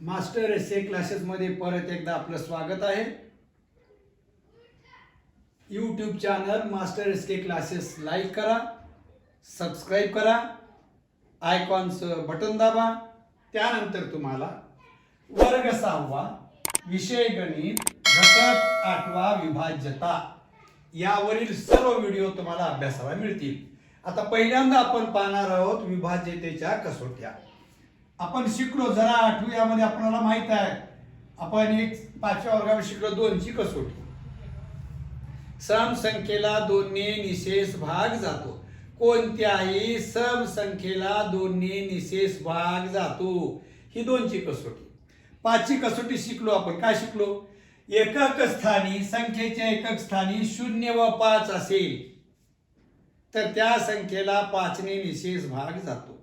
Master S A क्लासेसमध्ये परत एकदा आपलं स्वागत आहे. YouTube channel master S K classes like करा सबस्क्राईब करा आयकॉनचं बटन दाबा. त्यानंतर तुम्हाला वर्ग सहावा विषय गणित घटक आठवा विभाज्यता. यावरील सर्व व्हिडिओ तुम्हाला अभ्यासाला मिळतील. आता पहिल्यांदा आपण पाहणार आहोत विभाज्यतेच्या कसोट्या. आपण शिकलो जरा आठव्यामध्ये आपल्याला माहीत आहे. आपण एक पाचव्या वर्गामध्ये शिकलो दोनची कसोटी. सम संख्येला दोनने निशेष भाग जातो. कोणत्याही सम संख्येला दोनने निशेष भाग जातो. ही दोनची कसोटी. पाचची कसोटी शिकलो आपण. काय शिकलो? एकक स्थानी संख्येच्या एकक स्थानी शून्य व पाच असेल. तर त्या संख्येला पाचने निशेष भाग जातो.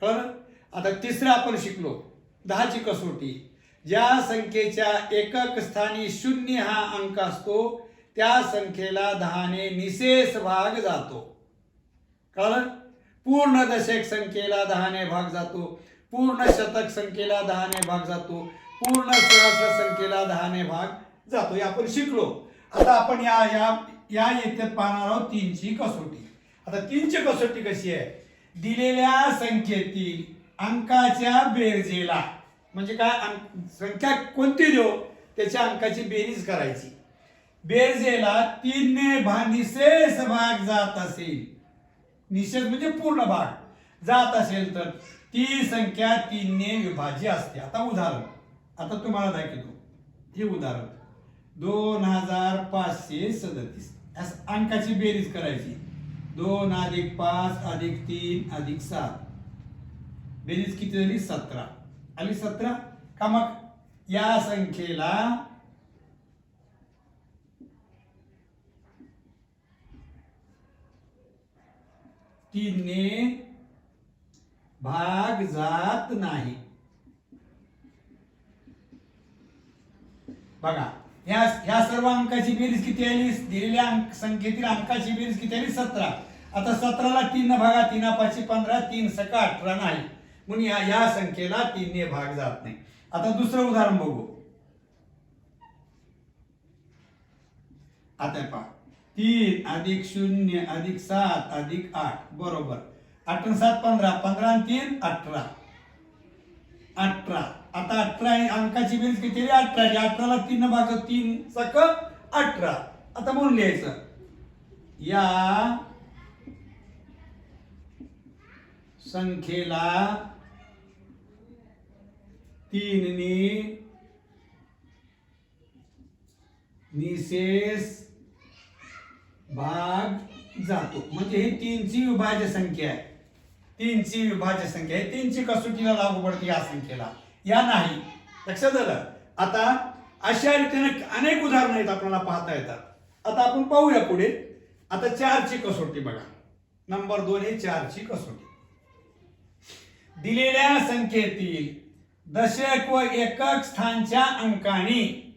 कळलं? आता तिसरं आपण शिकलो. दहाची कसोटी. ज्या संख्येच्या एकक स्थानी शून्य हा अंक असतो त्या संख्येला दहाने निशेष भाग जातो. कळलं? पूर्ण दशक संख्येला दहाने भाग जातो. पूर्ण शतक संख्येला दहाने भाग जातो. पूर्ण सहस्र संख्येला दहाने भाग जातो. हे आपण शिकलो. आता आपण या या या येत्यात पाहणार आहोत तीनची कसोटी. आता तीनची कसोटी कशी आहे? दिलेल्या संख्येतील अंकाच्या बेरजेला. म्हणजे काय? संख्या कोणती देऊ? त्याच्या अंकाची बेरीज करायची. बेरजेला तीनने भा निशेष भाग जात असेल. निषेध म्हणजे पूर्ण भाग. जात असेल तर ती संख्या तीनने विभाज्य असते. आता उदाहरण. आता तुम्हाला दाखवतो. हे उदाहरण. दोन हजार पाचशे सदतीस. अंकाची बेरीज करायची. दोन अधिक पाच अधिक तीन अधिक सात. बेरीज किती झाली? सतरा. आली सतरा? का मग या संख्येला तीनने भाग जात नाही. बघा. ह्या ह्या सर्व अंकाची बेरीज किती आली? दिलेल्या अंक संख्येतील अंकाची बेरीज किती आली? सतरा. आता सतराला तीन भागा तीन पाचशे पंधरा तीन सका अठरा नाही म्हणून या या संख्येला तीनने भाग जात नाही. आता दुसरं उदाहरण बघू. आता पहा. तीन अधिक शून्य अधिक सात अधिक आठ. बरोबर. आठ सात पंधरा. पंधरा तीन अठरा. अठरा. आता अठरा अंकाची बेरीज किती आहे? अठरा अठराला तीन भाग तीन सक अठरा. आता म्हणून लिहायचं. या संख्येला तीननी निशेष भाग जातो. म्हणजे ही तीनची विभाज्य संख्या आहे. तीनची विभाज्य संख्या आहे. तीनची कसोटीला लागू पडते या संख्येला. या नाही. लक्षात आलं? आता अशा रीतीने अनेक उदाहरणं आहेत आपल्याला पाहता येतात. आता आपण पाहूया पुढे. आता चारची कसोटी बघा. नंबर दोन हे चारची कसोटी. दिलेल्या संख्येतील दशक व एकक स्थानच्या अंकाने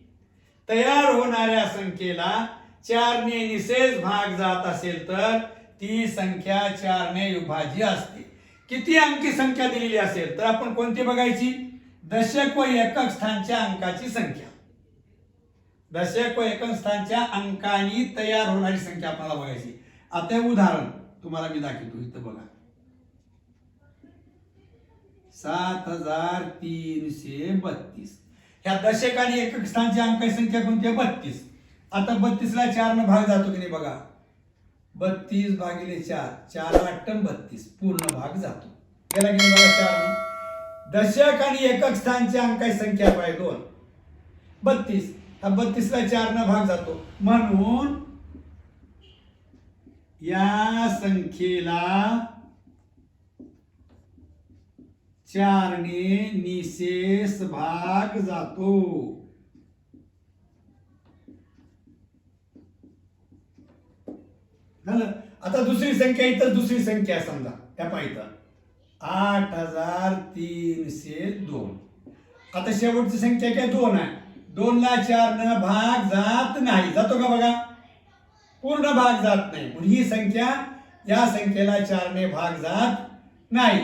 तयार होणाऱ्या संख्येला चारने निशेष भाग जात असेल तर ती संख्या चारने विभाज्य असते. किती अंकी संख्या दिलेली असेल? तर आपण कोणती बघायची? दशक व एकक स्थानच्या अंकाची संख्या. दशक व एकक स्थानच्या अंकानी तयार होणारी संख्या आपल्याला बघायची. आता हे उदाहरण तुम्हाला मी दाखवतो इथं बघा. सात हजार तीनशे बत्तीस. ह्या दशक आणि एकक स्थानची अंकाची संख्या कोणती आहे? बत्तीस. आता बत्तीसला चार न भाग जातो की नाही बघा? बत्तीस भागिले चार चार आठ बत्तीस पूर्ण भाग जातो. गेला की नाही बघा चार? दशक आणि एकक स्थानची अंकाची संख्या पाहिजे दोन. बत्तीस. हा बत्तीसला चार न भाग जातो. म्हणून या संख्येला चारने निशेष भाग जातो. झालं? आता दुसरी संख्या इथं दुसरी संख्या समजा. त्या पाहिजे आठ हजार तीनशे दोन. आता शेवटची संख्या काय? दोन आहे. दोनला चार न भाग जात नाही. जातो का बघा? पूर्ण भाग जात नाही. म्हणून ही संख्या या संख्येला चारने भाग जात नाही.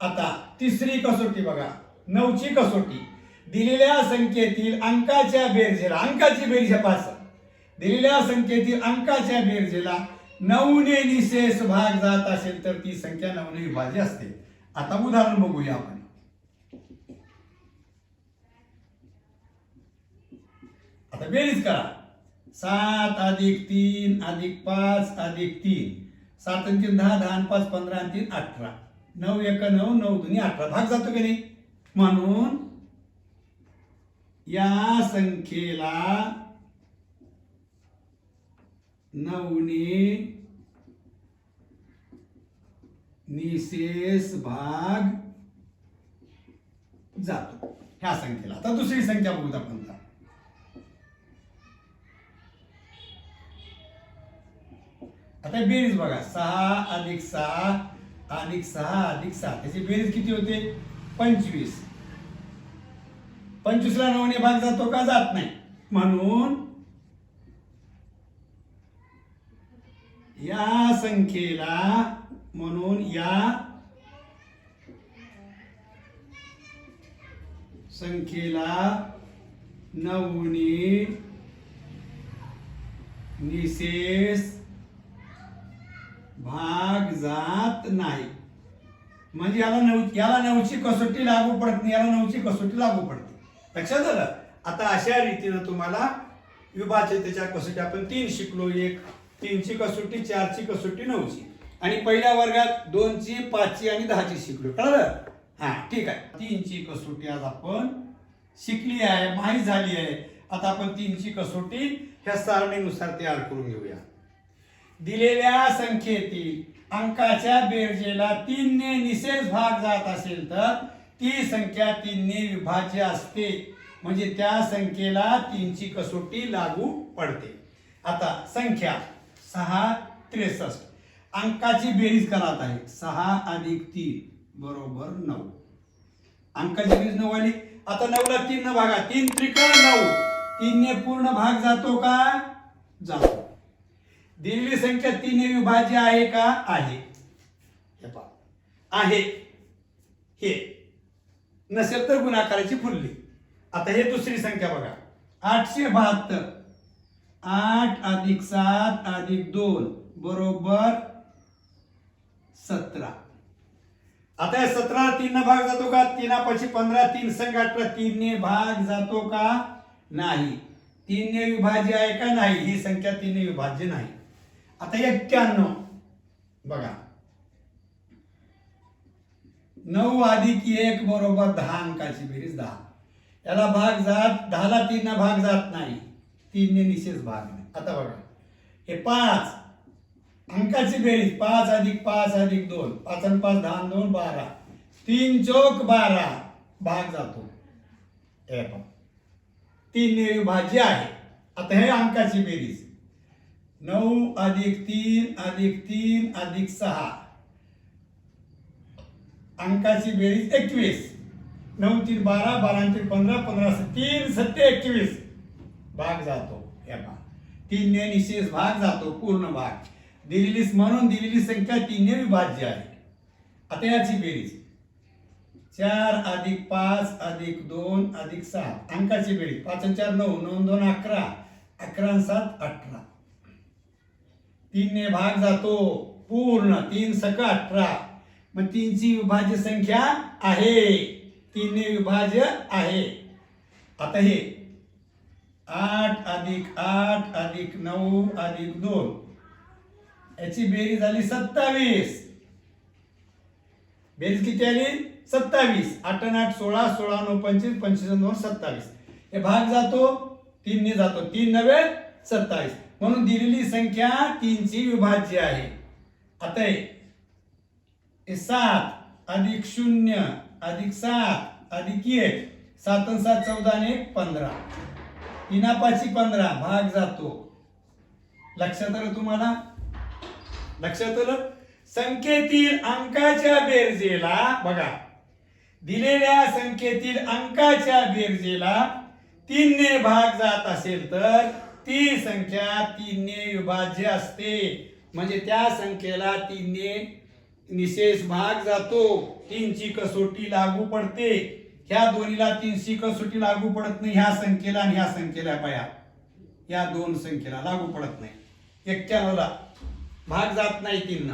आता तिसरी कसोटी बघा. नऊची कसोटी. दिलेल्या संख्येतील अंकाच्या बेरजेला अंकाची बेरजे आहे पाच दिलेल्या संख्येतील अंकाच्या बेरजेला नऊने निशेष भाग जात असेल तर ती संख्या नऊने विभाज्य असते. आता उदाहरण बघूया आपण. आता बेरीज करा. सात अधिक तीन अधिक पाच अधिक तीन. सात आणि तीन दहा दहा आणि पाच पंधरा आणि तीन अठरा. नऊ एक नऊ नऊ दोन्ही अठरा. भाग जातो की नाही? म्हणून या संख्येला नवनी। निशेष भाग जातो. ह्या संख्येला. आता दुसरी संख्या बघूत आपण आता बेरीज बघा. सहा अधिक सहा अधिक सहा अधिक सहा. त्याची बेरीज किती होते? पंचवीस. पंचवीसला नवने भाग जातो का? जात नाही. म्हणून या संख्येला म्हणून या संख्येला नवनी निशेष भाग जात नाही. म्हणजे याला नऊ याला नऊची कसोटी लागू पडत नाही याला नऊची कसोटी लागू पडते. लक्षात झालं आता अशा रीतीनं तुम्हाला विभाज्यतेच्या कसोटी आपण तीन शिकलो एक तीनची कसोटी चारची कसोटी नऊची. आणि पहिल्या वर्गात दोनची पाचची आणि दहाची शिकलो. कळलं? हा ठीक आहे. तीनची कसोटी आज आपण शिकली आहे माहीत झाली आहे. आता आपण तीनची कसोटी ह्या सारणीनुसार तयार करून घेऊया. दिलेल्या संख्येतील अंकाच्या बेरजेला तीनने निशेष भाग जात असेल तर ती संख्या तीनने विभाज्य असते. म्हणजे त्या संख्येला तीनची कसोटी लागू पडते. आता संख्या. सहा त्रेसष्ट. अंकाची बेरीज करत आहे. सहा अधिक तीन बरोबर नऊ. अंकाची बेरीज नऊ आली. आता नऊला तीन न भागा. तीन त्रिकोण नऊ. तीनने पूर्ण भाग जातो का? जातो. दिलेली संख्या तीन विभाज्य आहे का? आहे. हे पहा. आहे. हे. नसेल तर गुणाकाराची फुलली. आता हे दुसरी संख्या बघा. आठशे बहात्तर. आठ अधिक सात अधिक दोन बरोबर सतरा. आता या सतरा तीन भाग जातो का? तीनापाशी पंधरा तीन संघ अठरा तीनने भाग जातो का? नाही. तीनने विभाज्य आहे का नाही? ही संख्या तीनने विभाज्य नाही. आता एक्क्याण्णव. बघा. नऊ अधिक एक बरोबर दहा अंकाची बेरीज दहा. याला भाग जात दहाला तीन भाग जात नाही. तीनने निशेष भाग नाही आता बघा. हे पाच अंकाची बेरीज पाच अधिक पाच अधिक दोन पाच आणि पाच दहा दोन बारा. तीन चौक बारा भाग जातो. हे पहा. तीन भाजी आहे आता हे अंकाची बेरीज. नऊ अधिक तीन अधिक तीन अधिक सहा. अंकाची बेरीज एकवीस. नऊ तीन बारा बारा तीन पंधरा पंधरा तीन सत्य एकवीस. भाग जातो एका. तीनने निशेष भाग जातो पूर्ण भाग. दिलेली म्हणून दिलेली संख्या तीनने विभाज्य आहे. आता याची बेरीज. चार अधिक पाच अधिक दोन अधिक सात. अंकाची बेरीज. पाच चार नऊ नऊ दोन अकरा. अकरा सात अठरा. तीनने भाग जातो पूर्ण. तीन सक अठरा. मग तीनची विभाज्य संख्या आहे. तीनने विभाज्य आहे. आता हे आठ अधिक आठ अधिक नऊ अधिक दोन. याची बेरीज झाली सत्तावीस. बेरीज किती आली? सत्तावीस. आठ आणि आठ सोळा सोळा नऊ पंचवीस पंचवीस दोन सत्तावीस. हे भाग जातो तीनने जातो. तीन नव्हे सत्तावीस. म्हणून दिलेली संख्या तीनची विभाज्य आहे. आता सात अधिक शून्य अधिक सात अधिक एक. सात आणि सात चौदा आणि एक पंधरा. इनापाची पंधरा भाग जातो. लक्षात आलं तुम्हाला? लक्षात आलं? संख्येतील अंकाच्या बेरजेला बघा. दिलेल्या संख्येतील अंकाच्या बेरजेला तीनने भाग जात असेल तर ती संख्या तीनने विभाज्य असते. म्हणजे त्या संख्येला तीनने निशेष भाग जातो. तीनची कसोटी लागू पडते. ह्या दोन्हीला तीनशे कसोटी लागू पडत नाही ह्या संख्येला आणि ह्या संख्येला पाया या दोन संख्येला लागू पडत नाही. एक्क्याण्णवला भाग जात नाही तीन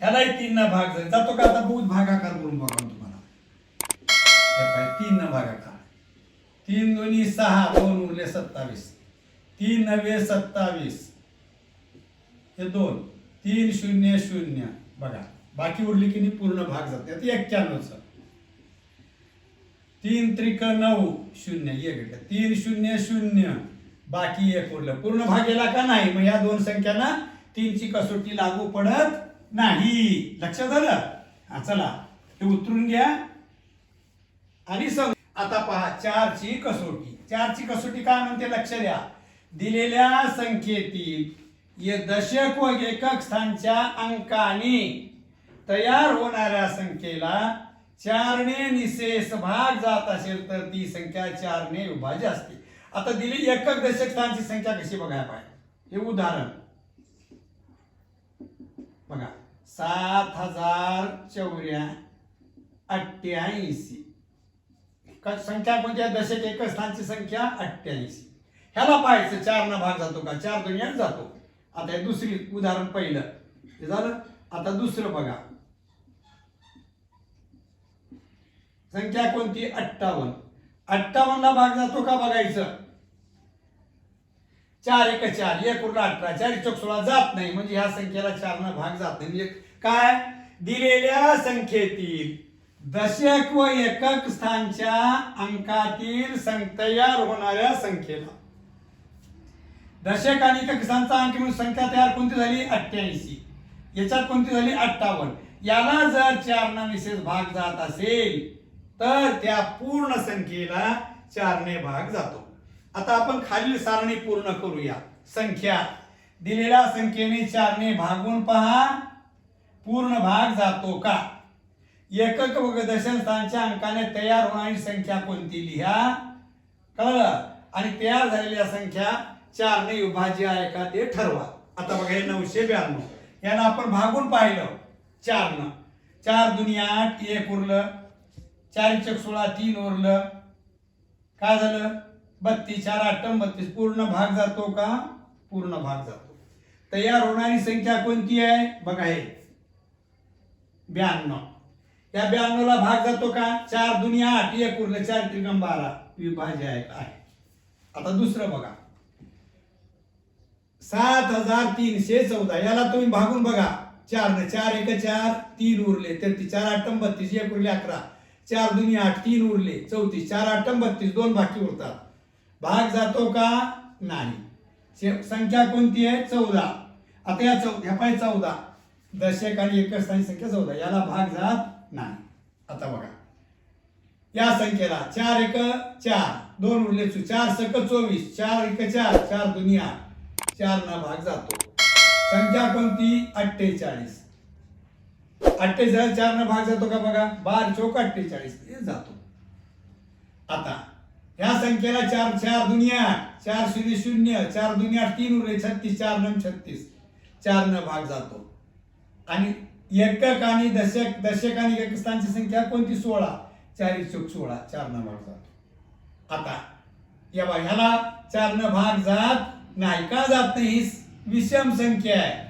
ह्यालाही तीन भाग जातो का आता? बहुत भागाकार करून बघा तुम्हाला. तीन भागाकार. तीन दोन्ही सहा दोन उरले सत्तावीस. तीन नवे सत्तावीस. हे दोन. तीन शून्य शून्य. बघा बाकी उरली की नाही पूर्ण भाग जाते ते तीन त्रिक नऊ शून्य एक तीन शून्य शून्य. बाकी एक उरलं. पूर्ण भागेला का नाही? मग या दोन संख्यांना तीनची कसोटी लागू पडत नाही. लक्षात आलं? हा चला. हे उतरून घ्या. आणि सम आता पहा चारची कसोटी. चारची कसोटी काय म्हणते? लक्ष द्या. दिलेल्या संख्येतील दशक व एकक स्थानच्या अंकाने तयार होणाऱ्या संख्येला चारने निशेष भाग जात असेल तर ती संख्या चारने विभाज्य असते. आता दिली एकक दशक स्थानची संख्या कशी बघायला पाहिजे? हे उदाहरण. बघा सात हजार चौऱ्या अठ्ठ्याऐंशी संख्या कोणत्या? दशक एकच स्थानची संख्या अठ्ठ्याऐंशी. ह्याला पाहायचं चारना भाग जातो का? चार दोन जातो. आता हे दुसरी उदाहरण पहिलं. हे झालं? आता दुसरं बघा. संख्या कोणती? अठ्ठावन्न. अठ्ठावन्नला भाग जातो का बघायचं? चार एक चार. एक उरला अठरा. चार एक चौक सोळा जात नाही. म्हणजे ह्या संख्येला चारना भाग जात नाही. म्हणजे काय? दिलेल्या संख्येतील दशक व एकक स्थानच्या अंकातील तयार होणाऱ्या संख्येला. दशक आणि एकक स्थानचा अंक म्हणून संख्या तयार कोणती झाली? अठ्ठ्याऐंशी. याच्यात कोणती झाली? अठ्ठावन्न. याला जर चारना विशेष भाग जात असेल तर त्या पूर्ण संख्येला चारने भाग जातो. आता आपण खालील सारणी पूर्ण करूया. संख्या. दिलेल्या संख्येने चारने भागून पहा. पूर्ण भाग जातो का? एकक व दशस्थानच्या अंकाने तयार होणारी संख्या कोणती लिहा. कळलं? आणि तयार झालेल्या संख्या चारने विभाज्य आहे का ते ठरवा. आता बघा हे नऊशे ब्याण्णव. याला आपण भागून पाहिलं. चारनं. चार दुनिया आठ एक उरलं. चार चक सोळा तीन उरलं काय झालं? बत्तीस चार आठ बत्तीस. पूर्ण भाग जातो का? पूर्ण भाग जातो. तयार होणारी संख्या कोणती आहे? बघा हे. ब्याण्णव. या ब्याण्णवला भाग जातो का? चार दुनिया आठ एक उरलं चार त्रिकम बारा. विभाज्य आहे. आता दुसरं बघा. सात हजार तीनशे चौदा. याला तुम्ही भागून बघा. चार न चार एक चार तीन उरले तेहतीस चार आठ बत्तीस एक उरले अकरा. चार दुनी आठ तीन उरले. चौतीस चार आठ बत्तीस दोन बाकी उरतात. भाग जातो का? नाही. संख्या कोणती आहे? चौदा. आता या चौ ह्या पाय चौदा. दशक आणि एकच संख्या चौदा. याला भाग जात नाही. आता बघा. या संख्येला चार एक चार. दोन उरले चु- चार सक चोवीस. चार एक चार. चार दुनिया. आठ चार ना भाग जातो. संख्या कोणती? अठ्ठेचाळीस. अठ्ठेचाळीस चार न भाग जातो का बघा? बार चौक अठ्ठेचाळीस. जातो. आता ह्या संख्येला चार चार दुनिया आठ चार शून्य शून्य चार दुनिया आठ तीन उरले छत्तीस चार नम छत्तीस. चार न भाग जातो. आणि एकक आणि दशक दशक आणि एकस्थानची संख्या कोणती? सोळा. चारी चौक सोळा. चार न भाग जातो. आता या ह्याला चार न भाग जात नाही. का जात नाही? ही विषम संख्या आहे.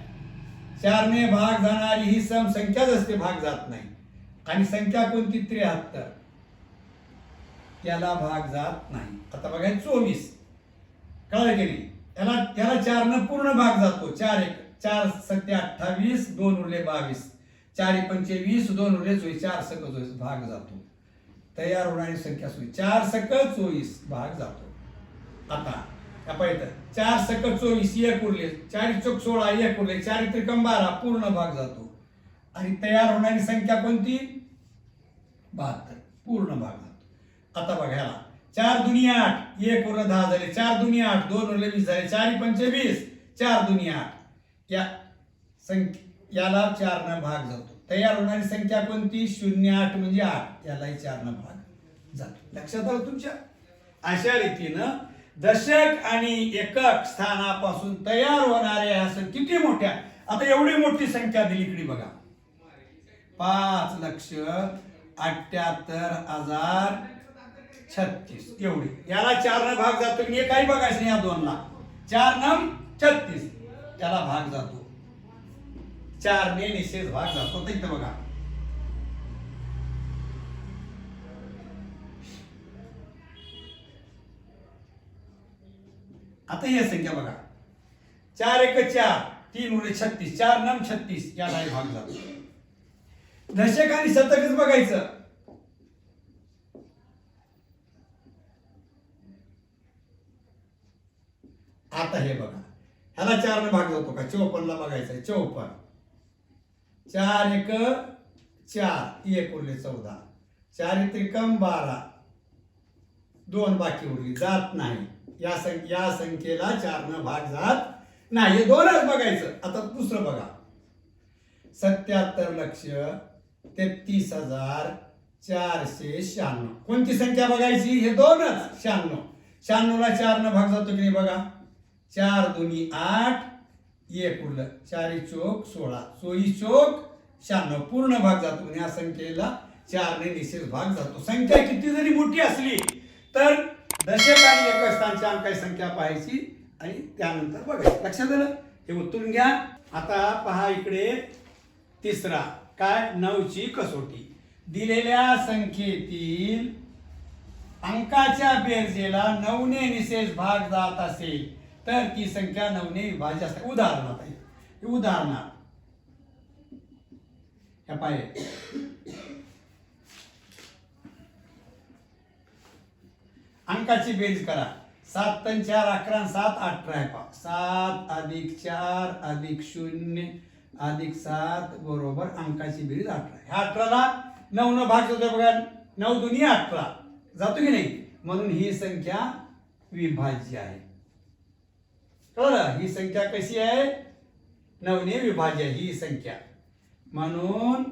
चारने भाग जाणारी ही सम संख्याच असते भाग जात नाही. आणि संख्या कोणती? त्र्याहत्तर. त्याला भाग जात नाही. आता बघा चोवीस. कळलं की नाही? त्याला त्याला चारनं पूर्ण भाग जातो. चार एक चार सत्य अठ्ठावीस दोन उरले बावीस. चार पंचे वीस दोन उरले चोवीस. चार सक चोवीस भाग जातो. तयार होणारी संख्या चोवीस. चार सक चोवीस भाग जातो. आता पाहिजे चार सकट चोवीस एक उरले चार चौक सोळा एक उरले चार त्रिकम बारा पूर्ण भाग जातो आणि तयार होणारी संख्या कोणती बहात्तर पूर्ण भाग जातो आता बघायला चार दुनिया आठ एक उरलं दहा झाले चार दुनिया आठ दोन उरले वीस झाले चार पंचे वीस चार दुनिया आठ या संख्या याला चारनं भाग जातो तयार होणारी संख्या कोणती शून्य आठ म्हणजे आठ यालाही चारनं भाग जातो लक्षात आलं तुमच्या अशा रीतीनं दशक आणि एकक स्थानापासून तयार होणाऱ्या ह्या किती मोठ्या? आता एवढी मोठी संख्या दिली इकडे बघा. पाच लक्ष अठ्याहत्तर हजार छत्तीस. एवढी. याला चार न भाग जातो. की हे काही बघायचं नाही या दोनला. चार नम छत्तीस. त्याला भाग जातो. चारने निषेध भाग जातो. तर इथं बघा. आता ही संख्या बघा? चार एक चार तीन उरले छत्तीस चार नम छत्तीस यालाही भाग जातो दशक आणि शतकच बघायचं. आता हे बघा. ह्याला चार ने भाग जातो का? चौपन्नला बघायचं चौपन्न. चार एक चार. एक उरले चौदा. चार त्रिकम बारा. दोन बाकी उरली. जात नाही. या सं या संख्येला चारनं भाग जात नाही हे दोनच बघायचं. आता दुसरं बघा. सत्याहत्तर लक्ष तेहतीस हजार चारशे शहाण्णव. कोणती संख्या बघायची? हे दोनच. शहाण्णव. शहाण्णवला चारनं भाग जातो की नाही बघा? चार दोन्ही आठ. एक उरलं. चारी चोक सोळा. चोवीस चोक शहाण्णव. पूर्ण भाग जातो. आणि या संख्येला चारने निशेष भाग जातो. संख्या किती जरी मोठी असली तर दशक आणि एक अंकाची संख्या पाहायची आणि त्यानंतर बघायची. लक्षात आलं? हे उतरून घ्या. आता पहा इकडे. तिसरा. काय? नऊची कसोटी. दिलेल्या संख्येतील अंकाच्या बेरजेला नऊने निशेष भाग जात असेल तर ती संख्या नऊने विभाज्य असते उदाहरणात आहे. उदाहरणार्थ ह्या पाहिजे अंकाची बेरीज करा. सात तन चार अकरा सात अठरा आहे पहा. सात अधिक चार अधिक शून्य अधिक सात बरोबर अंकाची बेरीज अठरा ह्या अठराला नऊ न भाग जातो बघा. नऊ दुनी अठरा. जातो की नाही? म्हणून ही संख्या विभाज्य आहे. कळलं? ही संख्या कशी आहे? नवने विभाज्य आहे ही संख्या. म्हणून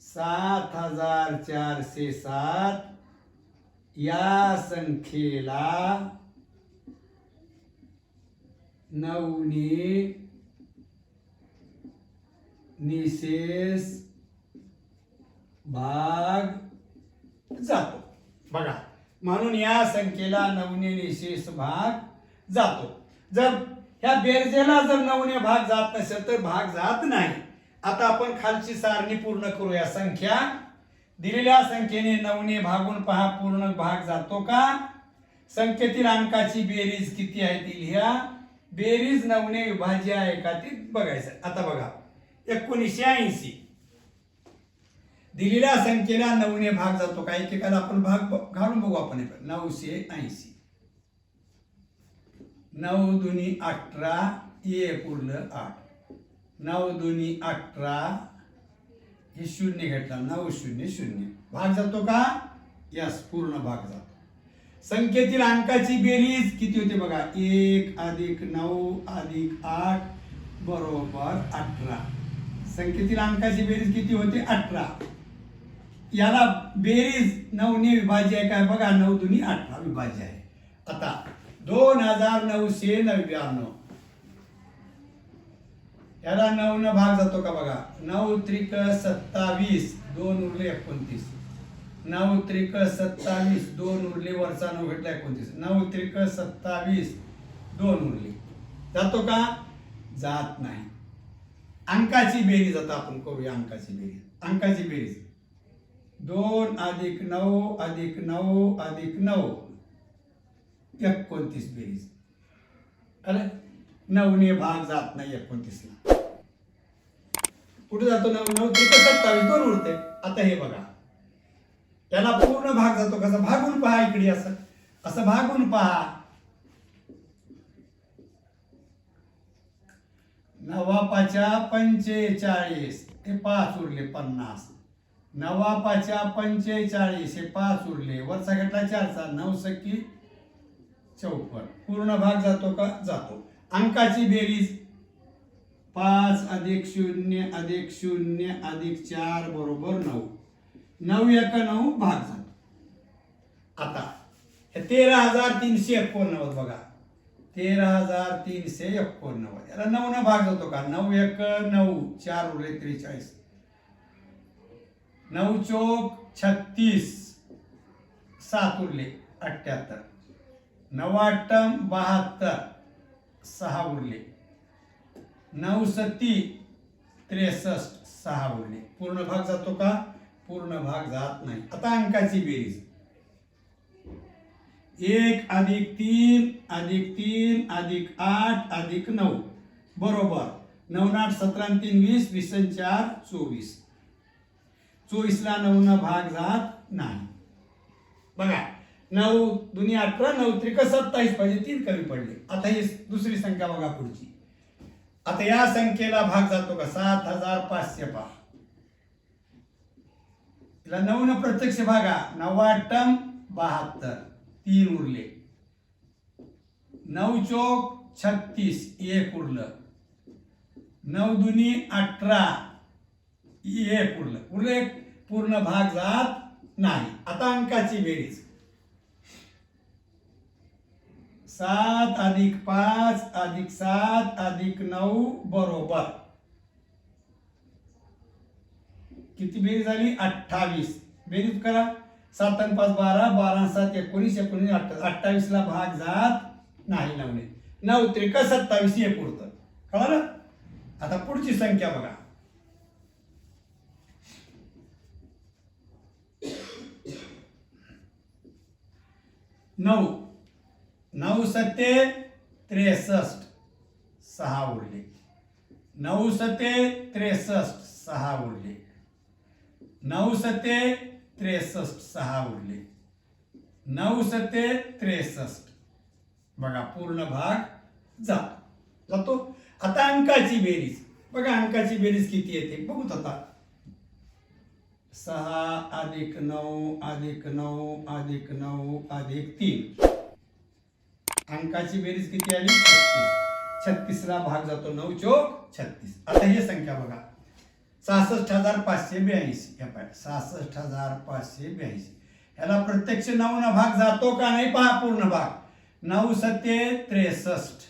सात हजार चारशे सात या संख्येला नवने निशेष भाग जातो. बघा म्हणून या संख्येला नवने निशेष भाग जातो. जर ह्या बेरजेला जर नवने भाग जात नसेल तर भाग जात नाही. आता आपण खालची सारणी पूर्ण करूया. संख्या दिलेल्या संख्येने नवने भागून पहा पूर्ण भाग जातो का? संख्येतील अंकाची बेरीज किती आहे ती लिहा. बेरीज नवने विभाज्य आहे का ती बघायचं. आता बघा एकोणीसशे ऐंशी. दिलेल्या संख्येला नऊने भाग जातो का? एकेकाला आपण भाग घालून बघू आपण नऊशे ऐंशी. नऊ दुनी अठरा ये पूर्ण आठ. नऊ दुनी अठरा हे शून्य घेतला नऊ शून्य शून्य. भाग जातो का? यस पूर्ण भाग जातो. संख्येतील अंकाची बेरीज किती होते बघा? एक अधिक नऊ अधिक आठ बरोबर अठरा. संख्येतील अंकाची बेरीज किती होते? अठरा. याला बेरीज नऊने विभाज्य आहे काय? बघा नऊ दुनी अठरा विभाज्य आहे. आता दोन हजार नऊशे नव्याण्णव. याला नऊ न भाग जातो का बघा? नऊ त्रिक सत्तावीस दोन उरले एकोणतीस. नऊ त्रिक सत्तावीस दोन उरले वरचा नऊ भेटला एकोणतीस. नऊ त्रिक सत्तावीस दोन उरले. जातो का? जात नाही. अंकाची बेरीज आता आपण करूया अंकाची बेरीज. अंकाची बेरीज. दोन अधिक नऊ अधिक नऊ अधिक नऊ. एकोणतीस बेरीज. अरे नऊने भाग जात नाही एकोणतीसला. कुठे जातो नऊ नऊ त्रिक सत्तावीस दोन उरते. आता हे बघा. त्याला पूर्ण भाग जातो कसा? भागून पहा इकडे असं. असं भागून पहा. नवापाच्या पंचेचाळीस. हे पाच उरले पन्नास. नवापाच्या पंचेचाळीस. हे पाच उरले. वरचा गटला चारचा. नऊ सकी चौपन्न. पूर्ण भाग जातो का? जातो. अंकाची बेरीज. पाच अधिक शून्य अधिक शून्य अधिक चार बरोबर नऊ. नऊ एक नऊ भाग झाला. आता हे तेरा हजार तीनशे एकोणनव्वद बघा. तेरा हजार तीनशे एकोणनव्वद. याला नऊ न भाग होतो का? नऊ एक नऊ. चार उरले त्रेचाळीस. नऊ चोक छत्तीस. सात उरले अठ्ठ्याहत्तर. नवाटम बहात्तर. सहा उरले. नऊ सत्ती त्रेसष्ट सहा उरले. पूर्ण भाग जातो का? पूर्ण भाग जात नाही. आता अंकाची बेरीज. एक अधिक तीन अधिक तीन अधिक आठ अधिक नऊ. बरोबर. नऊ आठ सतरा तीन वीस वीस चार चोवीस. चोवीसला नऊ न भाग जात नाही. बघा. नऊ दुनी अठरा नऊ त्रिक सत्तावीस पाहिजे तीन कमी पडले. आता ही दुसरी संख्या बघा पुढची. आता या संख्येला भाग जातो का? सात हजार पाचशे पहा. तिला नऊ न प्रत्यक्ष भागा. नव्वाटम बहात्तर. तीन उरले. नऊ चोक छत्तीस. एक उरलं. नऊ दुनी अठरा. एक उरलं. उरले पूर्ण भाग जात नाही. आता अंकाची बेरीज. सात अधिक पाच अधिक सात अधिक नऊ बरोबर. किती बेरीज झाली? अठ्ठावीस. बेरीज करा. सात आणि पाच बारा बारा सात एकोणीस एकोणीस अठ्ठावीस अठ्ठावीसला भाग जात नाही नवने नऊ त्रिक सत्तावीस हे पुरतं कळलं? आता पुढची संख्या बघा. नऊ. नऊ सत्ते त्रेसष्ट सहा उरले. नऊ सत्ते त्रेसष्ट सहा उरले. नऊ सत्ते त्रेसष्ट सहा उरले. नऊ सत्ते त्रेसष्ट. बघा पूर्ण भाग जातो जातो. आता अंकाची बेरीज. बघा अंकाची बेरीज किती येते? बघूत आता. सहा अधिक नऊ अधिक नऊ अधिक नऊ अधिक तीन. अंकाची बेरीज किती आली? छत्तीस. छत्तीसला भाग जातो नऊ चोक छत्तीस. आता ही संख्या बघा. सहासष्ट हजार पाचशे ब्याऐंशी. या पाय सहासष्ट हजार पाचशे ब्याऐंशी. ह्याला प्रत्यक्ष नऊना भाग जातो का नाही पहा पूर्ण भाग. नऊ सत्ते त्रेसष्ट.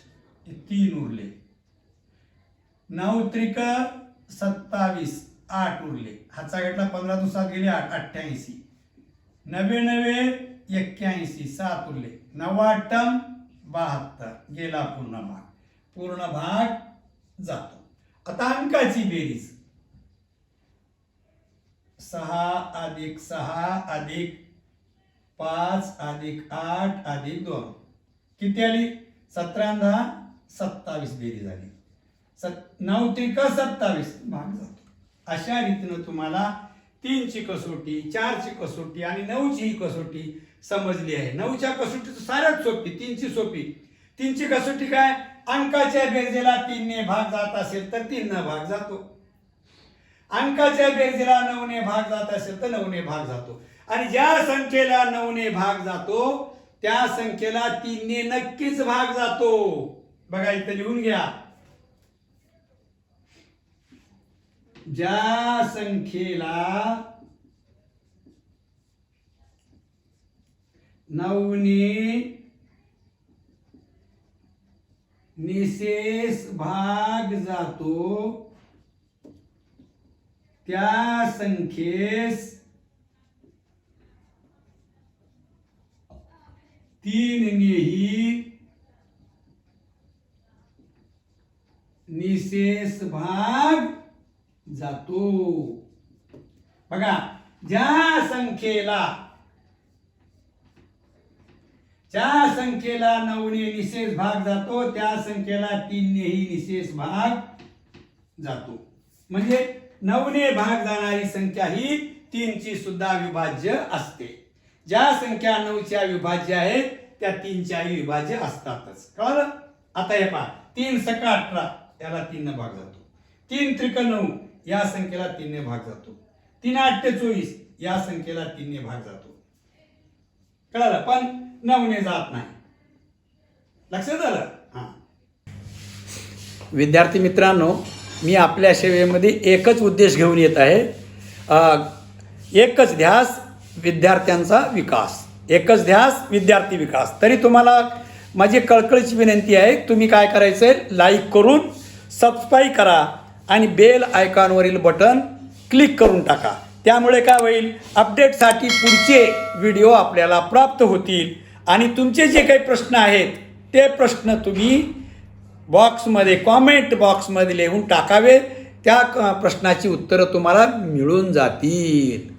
तीन उरले. नऊ त्रिक सत्तावीस आठ उरले. हातचा घेतला पंधरा दिवसात गेले आठ अठ्ठ्याऐंशी. नवे नवे एक्क्याऐंशी सात उरले. नव्वाटम बहात्तर. गेला पूर्ण भाग. पूर्ण भाग जातो. आता अंकाची बेरीज. सहा अधिक सहा अधिक पाच अधिक आठ अधिक दोन. किती आली? सतरा दहा सत्तावीस बेरीज आली. सत नऊ त्रिका सत्तावीस. भाग जातो. अशा रीतीनं तुम्हाला तीनची कसोटी चारची कसोटी आणि नऊची ही कसोटी समजली आहे. नऊच्या कसोटी तर साऱ्याच सोपी तीनची सोपी. तीनची कसोटी काय? अंकाच्या बेरजेला तीनने भाग जात असेल तर तीनने भाग जातो. अंकाच्या बेरजेला नऊने भाग जात असेल तर नऊने भाग जातो. आणि ज्या संख्येला नऊने भाग जातो त्या संख्येला तीनने नक्कीच भाग जातो. बघा इथं लिहून घ्या. ज्या संख्येला नवने निशेष भाग जातो त्या संख्येस तीननेही निशेष भाग जातो. बघा ज्या संख्येला ज्या संख्येला नऊने निशेष भाग जातो त्या संख्येला तीननेही निशेष भाग जातो. म्हणजे नऊने भाग जाणारी संख्या ही तीनची सुद्धा विभाज्य असते. ज्या संख्या नऊच्या विभाज्य आहेत त्या तीनच्याही विभाज्य असतातच. कळलं? आता हे पहा तीन सका अठरा त्याला तीन भाग जातो. तीन त्रिक नऊ या संख्येला तीनने भाग जातो. तीन आठ चोवीस या संख्येला तीनने भाग जातो. कळलं? पण नऊने जात नाही. लक्षात आलं? हा. विद्यार्थी मित्रांनो मी आपल्या सेवेमध्ये एकच उद्देश घेऊन येत आहे. एकच ध्यास विद्यार्थ्यांचा विकास. एकच ध्यास विद्यार्थी विकास. तरी तुम्हाला माझी कळकळीची विनंती आहे तुम्ही काय करायचं आहे लाईक करून सबस्क्राईब करा. आणि बेल आयकॉनवरील बटन क्लिक करून टाका. त्यामुळे काय होईल? अपडेटसाठी पुढचे व्हिडिओ आपल्याला प्राप्त होतील. आणि तुमचे जे काही प्रश्न आहेत ते प्रश्न तुम्ही बॉक्समध्ये कॉमेंट बॉक्समध्ये लिहून टाकावे. त्या क- प्रश्नाची उत्तरं तुम्हाला मिळून जातील.